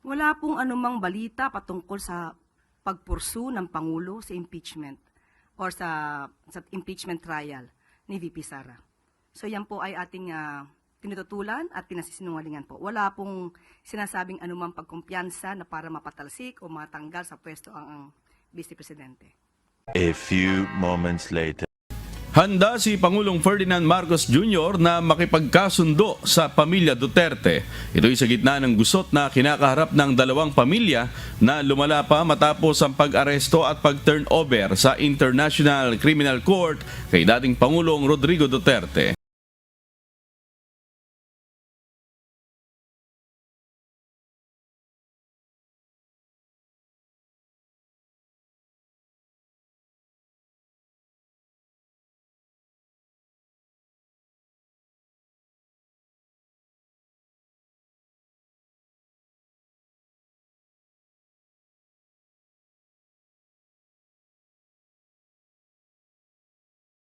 Wala pong anumang balita patungkol sa pagpursu ng Pangulo sa impeachment or sa, sa impeachment trial ni VP Sara. So yan po ay ating ah, tinututulan at pinasisinungalingan po. Wala pong sinasabing anumang pagkumpiyansa na para mapatalsik o matanggal sa pwesto ang, ang Vice Presidente. A few moments later. Handa si Pangulong Ferdinand Marcos Jr. na makipagkasundo sa pamilya Duterte. Ito'y sa gitna ng gusot na kinakaharap ng dalawang pamilya na lumala pa matapos ang pag-aresto at pag-turnover sa International Criminal Court kay dating Pangulong Rodrigo Duterte.